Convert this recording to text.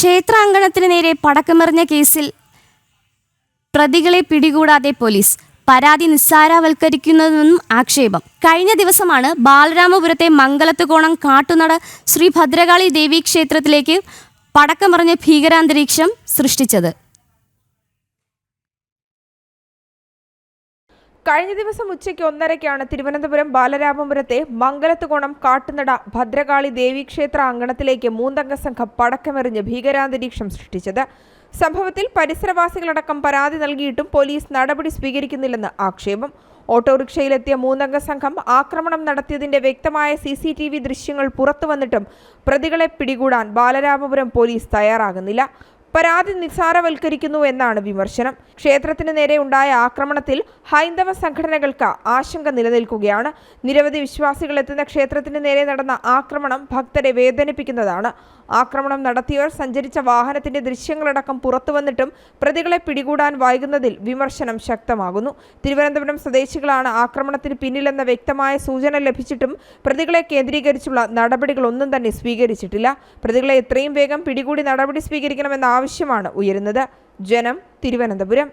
ക്ഷേത്രാങ്കണത്തിന് നേരെ പടക്കമെറിഞ്ഞ കേസിൽ പ്രതികളെ പിടികൂടാതെ പോലീസ് പരാതി നിസ്സാരവൽക്കരിക്കുന്നതെന്നും ആക്ഷേപം. കഴിഞ്ഞ ദിവസമാണ് ബാലരാമപുരത്തെ മംഗലത്തുകോണം കാട്ടുനട ശ്രീ ഭദ്രകാളി ദേവീ ക്ഷേത്രത്തിലേക്ക് പടക്കമറിഞ്ഞ ഭീകരാന്തരീക്ഷം സൃഷ്ടിച്ചത്. കഴിഞ്ഞ ദിവസം ഉച്ചയ്ക്ക് ഒന്നരയ്ക്കാണ് തിരുവനന്തപുരം ബാലരാമപുരത്തെ മംഗലത്തുകോണം കാട്ടുനട ഭദ്രകാളി ദേവീക്ഷേത്ര അങ്കണത്തിലേക്ക് മൂന്നംഗ സംഘം പടക്കമെറിഞ്ഞ് ഭീകരാന്തരീക്ഷം സൃഷ്ടിച്ചത്. സംഭവത്തിൽ പരിസരവാസികളടക്കം പരാതി നൽകിയിട്ടും പോലീസ് നടപടി സ്വീകരിക്കുന്നില്ലെന്ന് ആക്ഷേപം. ഓട്ടോറിക്ഷയിലെത്തിയ മൂന്നംഗ സംഘം ആക്രമണം നടത്തിയതിന്റെ വ്യക്തമായ സി സി ടി വി ദൃശ്യങ്ങൾ പുറത്തുവന്നിട്ടും പ്രതികളെ പിടികൂടാൻ ബാലരാമപുരം പോലീസ് തയ്യാറാകുന്നില്ല. പരാതി നിസ്സാരവൽക്കരിക്കുന്നു എന്നാണ് വിമർശനം. ക്ഷേത്രത്തിന് നേരെ ഉണ്ടായ ആക്രമണത്തിൽ ഹൈന്ദവ സംഘടനകൾക്ക് ആശങ്ക നിലനിൽക്കുകയാണ്. നിരവധി വിശ്വാസികൾ എത്തുന്ന ക്ഷേത്രത്തിന് നേരെ നടന്ന ആക്രമണം ഭക്തരെ വേദനിപ്പിക്കുന്നതാണ്. ആക്രമണം നടത്തിയവർ സഞ്ചരിച്ച വാഹനത്തിന്റെ ദൃശ്യങ്ങളടക്കം പുറത്തുവന്നിട്ടും പ്രതികളെ പിടികൂടാൻ വൈകുന്നതിൽ വിമർശനം ശക്തമാകുന്നു. തിരുവനന്തപുരം സ്വദേശികളാണ് ആക്രമണത്തിന് പിന്നിലെന്ന വ്യക്തമായ സൂചന ലഭിച്ചിട്ടും പ്രതികളെ കേന്ദ്രീകരിച്ചുള്ള നടപടികളൊന്നും തന്നെ സ്വീകരിച്ചിട്ടില്ല. പ്രതികളെ എത്രയും വേഗം പിടികൂടി നടപടി സ്വീകരിക്കണമെന്ന ആവശ്യമാണ് ഉയരുന്നത്. ജനം തിരുവനന്തപുരം.